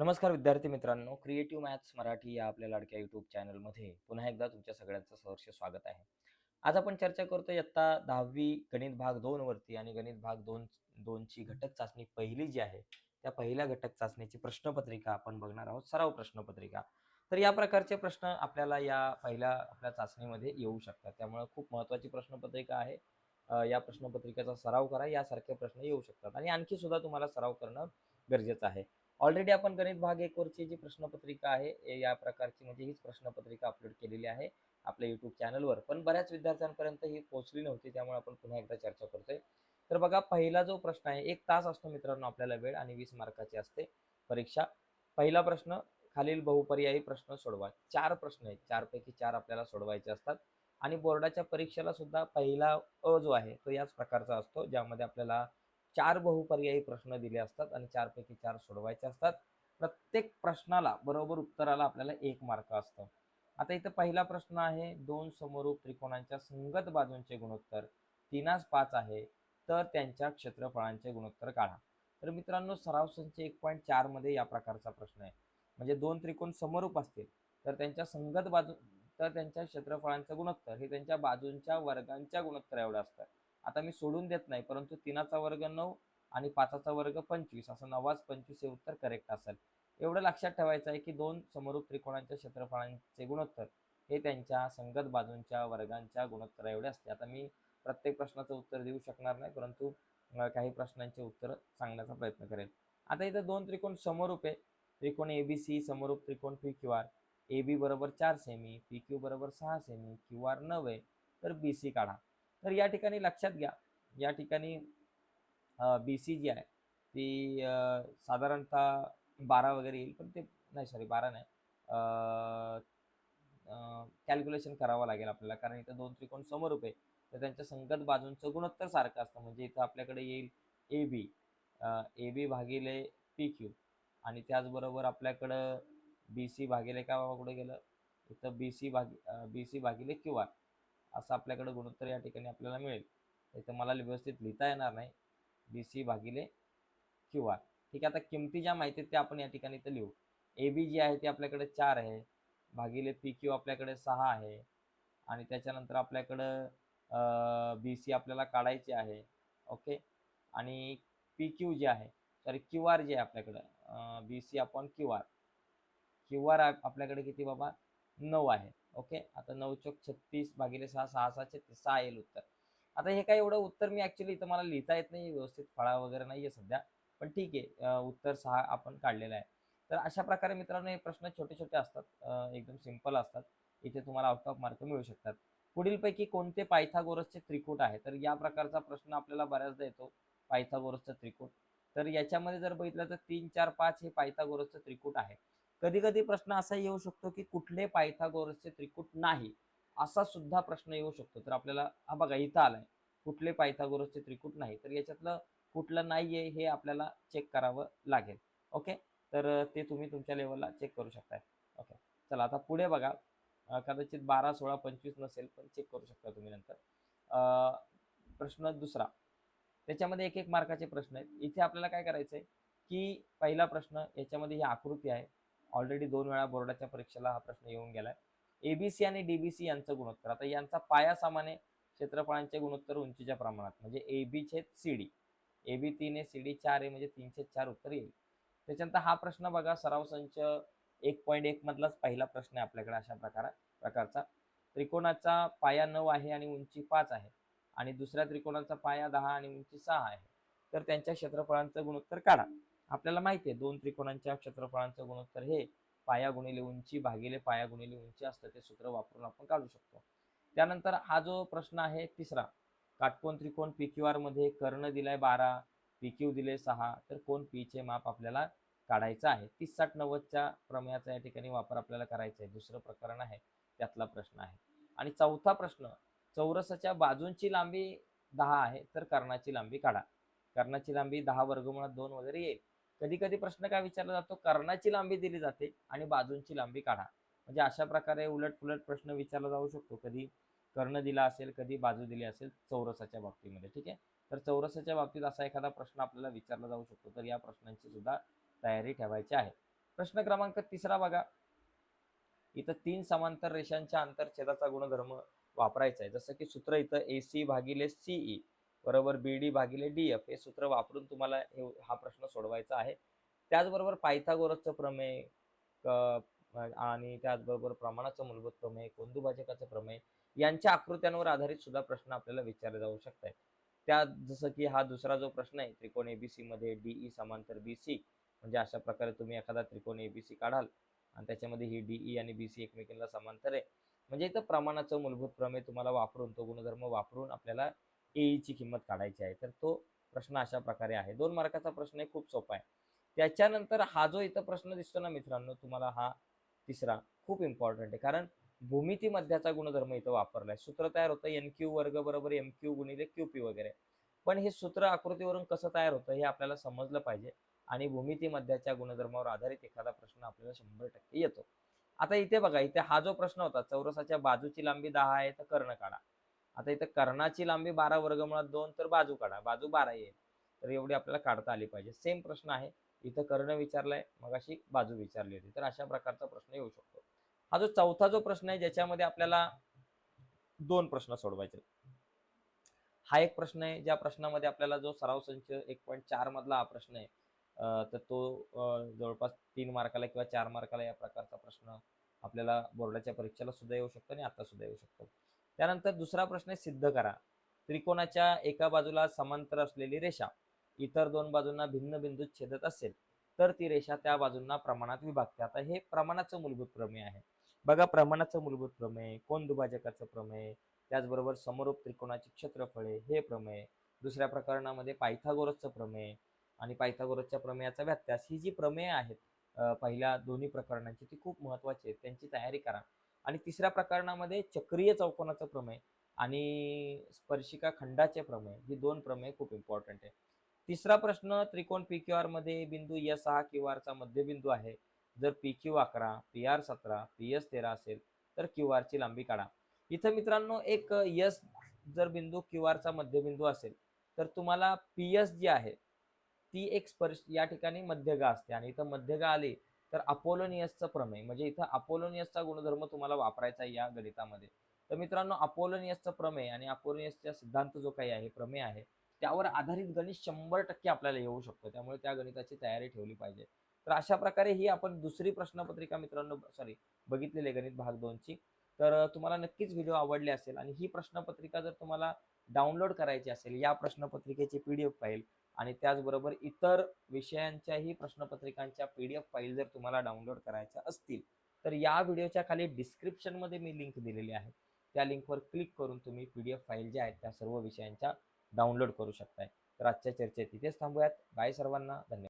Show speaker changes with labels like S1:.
S1: नमस्कार विद्यार्थी मित्रांनो क्रिएटिव्ह मॅथ्स मराठी या आपल्या लाडक्या युट्यूब चॅनलमध्ये पुन्हा एकदा तुमच्या सगळ्यांचं सहर्ष स्वागत आहे. आज आपण चर्चा करतो इयत्ता दहावी गणित भाग दोन वरती आणि गणित भाग दोन दोनची घटक चाचणी पहिली जी आहे त्या पहिल्या घटक चाचणीची प्रश्नपत्रिका आपण बघणार आहोत सराव प्रश्नपत्रिका. तर या प्रकारचे प्रश्न आपल्याला या पहिल्या आपल्या चाचणीमध्ये येऊ शकतात. त्यामुळे खूप महत्त्वाची प्रश्नपत्रिका आहे. या प्रश्नपत्रिकेचा सराव करा यासारखे प्रश्न येऊ शकतात आणि आणखी सुद्धा तुम्हाला सराव करणं गरजेचं आहे. ऑलरेडी आपण गणित भाग एक वरची जी प्रश्नपत्रिका आहे या प्रकारची म्हणजे हीच प्रश्नपत्रिका अपलोड केलेली आहे आपल्या युट्यूब चॅनलवर पण बऱ्याच विद्यार्थ्यांपर्यंत ही पोहोचली नव्हती त्यामुळे आपण पुन्हा एकदा चर्चा करतोय. तर बघा पहिला जो प्रश्न आहे एक तास असतो मित्रांनो आपल्याला वेळ आणि वीस मार्काची असते परीक्षा. पहिला प्रश्न खालील बहुपर्यायी प्रश्न सोडवा. चार प्रश्न आहेत चारपैकी चार आपल्याला सोडवायचे असतात. आणि बोर्डाच्या परीक्षेला सुद्धा पहिला अ जो आहे तो याच प्रकारचा असतो ज्यामध्ये आपल्याला चार बहुपर्यायी प्रश्न दिले असतात आणि चारपैकी चार सोडवायचे असतात. प्रत्येक प्रश्नाला बरोबर उत्तराला आपल्याला एक मार्क असतं. आता इथं पहिला प्रश्न आहे दोन समरूप त्रिकोणांच्या संगत बाजूंचे गुणोत्तर तीनास पाच आहे तर त्यांच्या क्षेत्रफळांचे गुणोत्तर काढा. तर मित्रांनो सराव संच एक पॉईंट चारमध्ये या प्रकारचा प्रश्न आहे. म्हणजे दोन त्रिकोण समरूप असतील तर त्यांच्या संगत बाजू तर त्यांच्या क्षेत्रफळांचं गुणोत्तर हे त्यांच्या बाजूंच्या वर्गांच्या गुणोत्तर एवढं असतं. आता मी सोडून देत नाही परंतु तीनाचा वर्ग नऊ आणि पाचाचा वर्ग पंचवीस असं नवाच पंचवीस हे उत्तर करेक्ट असेल. एवढं लक्षात ठेवायचं आहे की दोन समरूप त्रिकोणांच्या क्षेत्रफळांचे गुणोत्तर हे त्यांच्या संगत बाजूंच्या वर्गांच्या गुणोत्तर एवढे असते. आता मी प्रत्येक प्रश्नाचं उत्तर देऊ शकणार नाही परंतु काही प्रश्नांचे उत्तर सांगण्याचा प्रयत्न करेल. आता इथं दोन त्रिकोण समरूप आहे. त्रिकोण ए बी सी समरूप त्रिकोण P Q R A B बरोबर चार सेमी पी क्यू बरोबर सहा सेमी क्यू आर नऊ आहे. तर बी सी काढा. तर या ठिकाणी लक्षात घ्या. या ठिकाणी बी सी जी आहे. ती साधारणतः बारा वगैरे येईल पण ते नाही सॉरी बारा नाही. कॅल्क्युलेशन करावं लागेल आपल्याला कारण इथं दोन त्रिकोण समोर आहे तर त्यांच्या संगत बाजूंचं गुणोत्तर सारखं असतं. म्हणजे इथं आपल्याकडे येईल ए बी ए बी भागिले पी क्यू आणि त्याचबरोबर आपल्याकडं बी सी भागिले काय बाबा कुठे गेलं? इथं बी सी भागी बी सी भागिले क्यू आर असं आपल्याकडं गुणोत्तर या ठिकाणी आपल्याला मिळेल. इथं मला व्यवस्थित लिहिता येणार नाही. बी सी भागिले क्यू आर ठीक आहे आता किमती ज्या माहिती आहेत त्या आपण या ठिकाणी इथं लिहू. ए बी जी आहे ती आपल्याकडे चार आहे. भागिले पी क्यू आपल्याकडे सहा आहे. आणि त्याच्यानंतर आपल्याकडं बी सी आपल्याला काढायची आहे. ओके? आणि पी क्यू जे आहे सॉरी क्यू आर जे आहे आपल्याकडं. B C upon Q R Q R आपल्याकडे किती बाबा? नऊ आहे. ओके? आता नऊ चौक छत्तीस भागिले सहा सहा सहा छत्तीस सहा येईल उत्तर. आता हे काय एवढं उत्तर मी ॲक्च्युली इथं मला लिहिता येत नाही व्यवस्थित फळा वगैरे नाही आहे सध्या पण ठीक आहे उत्तर सहा आपण काढलेलं आहे. तर अशा प्रकारे मित्रांनो हे प्रश्न छोटे छोटे असतात एकदम सिंपल असतात. इथे तुम्हाला आउट ऑफ मार्क मिळू शकतात. पुढीलपैकी कोणते पायथागोरसचे त्रिकूट आहे? तर या प्रकारचा प्रश्न आपल्याला बऱ्याचदा येतो पायथागोरसचं त्रिकूट. तर याच्यामध्ये जर बघितलं तर तीन चार पाच हे पायथागोरसचं त्रिकूट आहे. कधी कधी प्रश्न असा येऊ शकतो की कुठले पायथागोरसचे त्रिकूट नाही असा सुद्धा प्रश्न येऊ शकतो. तर आपल्याला हा बघा इथं आलाय. कुठले पायथागोरसचे त्रिकूट नाही तर याच्यातलं कुठलं नाही आहे हे आपल्याला चेक करावं लागेल. ओके? तर ते तुम्ही तुमच्या लेवलला चेक करू शकताय. ओके? चला आता पुढे बघा. कदाचित बारा सोळा पंचवीस नसेल पण चेक करू शकता तुम्ही नंतर. प्रश्न दुसरा. त्याच्यामध्ये एक एक मार्काचे प्रश्न आहेत. इथे आपल्याला काय करायचं आहे की पहिला प्रश्न याच्यामध्ये ही आकृती आहे. ऑलरेडी दोन वेळा बोर्डाच्या परीक्षेला हा प्रश्न येऊन गेलाय. एबीसी आणि डीबीसी यांचं गुणोत्तर. आता यांचा पाया सामान्य क्षेत्रफळांचे गुणोत्तर उंचीच्या प्रमाणात म्हणजे ए बी छेद सी डी ए बी तीन आहे सी डी चार आहे म्हणजे तीनशे चार उत्तर येईल. त्याच्यानंतर हा प्रश्न बघा सराव संच एक पॉईंट एक मधलाच पहिला प्रश्न आहे आपल्याकडे अशा प्रकारा प्रकारचा. त्रिकोणाचा पाया नऊ आहे आणि उंची पाच आहे. आणि दुसऱ्या त्रिकोणाचा पाया दहा आणि उंची सहा आहे. तर त्यांच्या क्षेत्रफळांचं गुणोत्तर काढा. आपल्याला माहिती आहे दोन त्रिकोणांच्या क्षेत्रफळांचं गुणोत्तर हे पाया गुणिले उंची भागिले पाया गुणिले उंची असतं ते सूत्र वापरून आपण काढू शकतो. त्यानंतर हा जो प्रश्न आहे तिसरा काटकोन त्रिकोण पी क्यू आरमध्ये कर्ण दिलाय बारा पी क्यू दिले सहा तर कोण पीचे माप आपल्याला काढायचं आहे? तीस साठ नव्वदच्या प्रमेयाचा या ठिकाणी वापर आपल्याला करायचा आहे दुसरं प्रकरण आहे त्यातला प्रश्न आहे. आणि चौथा प्रश्न चौरसाच्या बाजूंची लांबी दहा आहे तर कर्णाची लांबी काढा. कर्णाची लांबी दहा वर्गमुळात दोन वगैरे येईल. कधी कधी प्रश्न काय विचारला जातो? कर्णाची लांबी दिली जाते आणि बाजूंची लांबी काढा. म्हणजे अशा प्रकारे उलट पुलट प्रश्न विचारला जाऊ शकतो. कधी कर्ण दिला असेल कधी बाजू दिली असेल चौरसाच्या बाबतीमध्ये ठीक आहे? तर चौरसाच्या बाबतीत असा एखादा प्रश्न आपल्याला विचारला जाऊ शकतो. तर या प्रश्नांची सुद्धा तयारी ठेवायची आहे. प्रश्न क्रमांक तिसरा बघा. इथं तीन समांतर रेषांच्या आंतरछेदाचा गुणधर्म वापरायचा आहे. जसं की सूत्र इथं ए सी भागिले सीई बरोबर बी डी भागिले डी एफ हे सूत्र वापरून तुम्हाला हे हा प्रश्न सोडवायचा आहे. त्याचबरोबर पायथागोरसचं प्रमेय आणि त्याचबरोबर प्रमाणाचं मूलभूत प्रमेय कोंदुभाजकाचं प्रमेय यांच्या आकृत्यांवर आधारित सुद्धा प्रश्न आपल्याला विचारले जाऊ शकतात त्या जसं की हा दुसरा जो प्रश्न आहे त्रिकोण एबीसी मध्ये डीई समांतर बीसी म्हणजे अशा प्रकारे तुम्ही एखादा त्रिकोण एबीसी काढाल आणि त्याच्यामध्ये ही डीई आणि बीसी एकमेकांना समांतर आहे. म्हणजे इथं प्रमाणाचं मूलभूत प्रमेय तुम्हाला वापरून तो गुणधर्म वापरून आपल्याला AE ची किंमत काढायची आहे. तर तो प्रश्न अशा प्रकारे आहे. दोन मार्काचा प्रश्न आहे खूप सोपा आहे. त्याच्यानंतर हा जो इथं प्रश्न दिसतो ना मित्रांनो तुम्हाला हा तिसरा खूप इम्पॉर्टंट आहे. कारण भूमिती मध्याचा गुणधर्म इथं वापरलाय. सूत्र तयार होतं एन क्यू वर्ग बरोबर एम क्यू गुणिले क्यू पी वगैरे. पण हे सूत्र आकृतीवरून कसं तयार होतं हे आपल्याला समजलं पाहिजे आणि भूमिती मध्याच्या गुणधर्मावर आधारित एखादा प्रश्न आपल्याला शंभर टक्के येतो. आता इथे बघा इथे हा जो प्रश्न होता चौरसाच्या बाजूची लांबी दहा आहे तर कर्ण काढा. आता इथं कर्णाची लांबी बारा वर्गमुळात दोन तर बाजू काढा बाजू बारा येईल. तर एवढी आपल्याला काढता आली पाहिजे. सेम प्रश्न आहे. इथं कर्ण विचारलाय मग अशी बाजू विचारली होती. तर अशा प्रकारचा प्रश्न येऊ शकतो. हा जो चौथा जो प्रश्न आहे ज्याच्यामध्ये आपल्याला दोन प्रश्न सोडवायचे हा एक प्रश्न आहे ज्या प्रश्नामध्ये आपल्याला जो सराव संच एक पॉईंट चार मधला हा प्रश्न आहे तर तो जवळपास तीन मार्काला किंवा चार मार्काला या प्रकारचा प्रश्न आपल्याला बोर्डाच्या परीक्षेला सुद्धा येऊ शकतो आणि आता सुद्धा येऊ शकतो. त्यानंतर दुसरा प्रश्न सिद्ध करा. त्रिकोणाच्या एका बाजूला समांतर असलेली रेषा इतर दोन बाजूंना भिन्न बिंदूत छेदत असेल तर ती रेषा त्या बाजूंना प्रमाणात विभागते. आता हे प्रमाणाचं मूलभूत प्रमेय आहे. बघा प्रमाणाचं मूलभूत प्रमेय कोण दुभाजकाचं प्रमेय त्याचबरोबर समरूप त्रिकोणाची क्षेत्रफळे हे प्रमेय दुसऱ्या प्रकरणामध्ये पायथागोरसचं प्रमेय आणि पायथागोरसच्या प्रमेयाचा व्यत्यास ही जी प्रमेय आहेत पहिल्या दोन्ही प्रकरणांची ती खूप महत्वाची आहेत. त्यांची तयारी करा. आणि तिसऱ्या प्रकरणामध्ये चक्रीय चौकोनाचं प्रमेय आणि स्पर्शिका खंडाचे प्रमेय ही दोन प्रमेय खूप इम्पॉर्टंट आहे. तिसरा प्रश्न त्रिकोण पी क्यू आरमध्ये बिंदू यस हा क्यू आरचा मध्यबिंदू आहे. जर पी क्यू अकरा पी आर सतरा पी एस तेरा असेल तर क्यू आरची लांबी काढा. इथं मित्रांनो एक यस जर बिंदू क्यू आरचा मध्यबिंदू असेल तर तुम्हाला पी एस जी आहे ती एक स्पर्श या ठिकाणी मध्यगा असते. आणि इथं मध्यगा आली तर अपोलोनियसचं प्रमेय म्हणजे इथं अपोलोनियसचा गुणधर्म तुम्हाला वापरायचा आहे या गणितामध्ये. तर मित्रांनो अपोलोनियसचं प्रमेय आणि अपोलोनियसचा सिद्धांत जो काही आहे प्रमेय आहे त्यावर आधारित गणित शंभर टक्के आपल्याला येऊ शकतो. त्यामुळे त्या गणिताची तयारी ठेवली पाहिजे. तर अशा प्रकारे ही आपण दुसरी प्रश्नपत्रिका मित्रांनो सॉरी बघितलेली गणित भाग दोनची. तर तुम्हाला नक्कीच व्हिडिओ आवडले असेल आणि ही प्रश्नपत्रिका जर तुम्हाला डाउनलोड करायची असेल या प्रश्नपत्रिकेची पी डी एफ फाईल आणि त्याचबरोबर इतर विषयांच्याही प्रश्नपत्रिकांच्या पी डी एफ फाईल जर तुम्हाला डाउनलोड करायच्या असतील तर या व्हिडिओच्या खाली डिस्क्रिप्शनमध्ये मी लिंक दिलेली आहे. त्या लिंकवर क्लिक करून तुम्ही पी डी एफ फाईल ज्या आहेत त्या सर्व विषयांच्या डाउनलोड करू शकताय. तर आजच्या चर्चेत इथेच थांबूयात. बाय सर्वांना. धन्यवाद.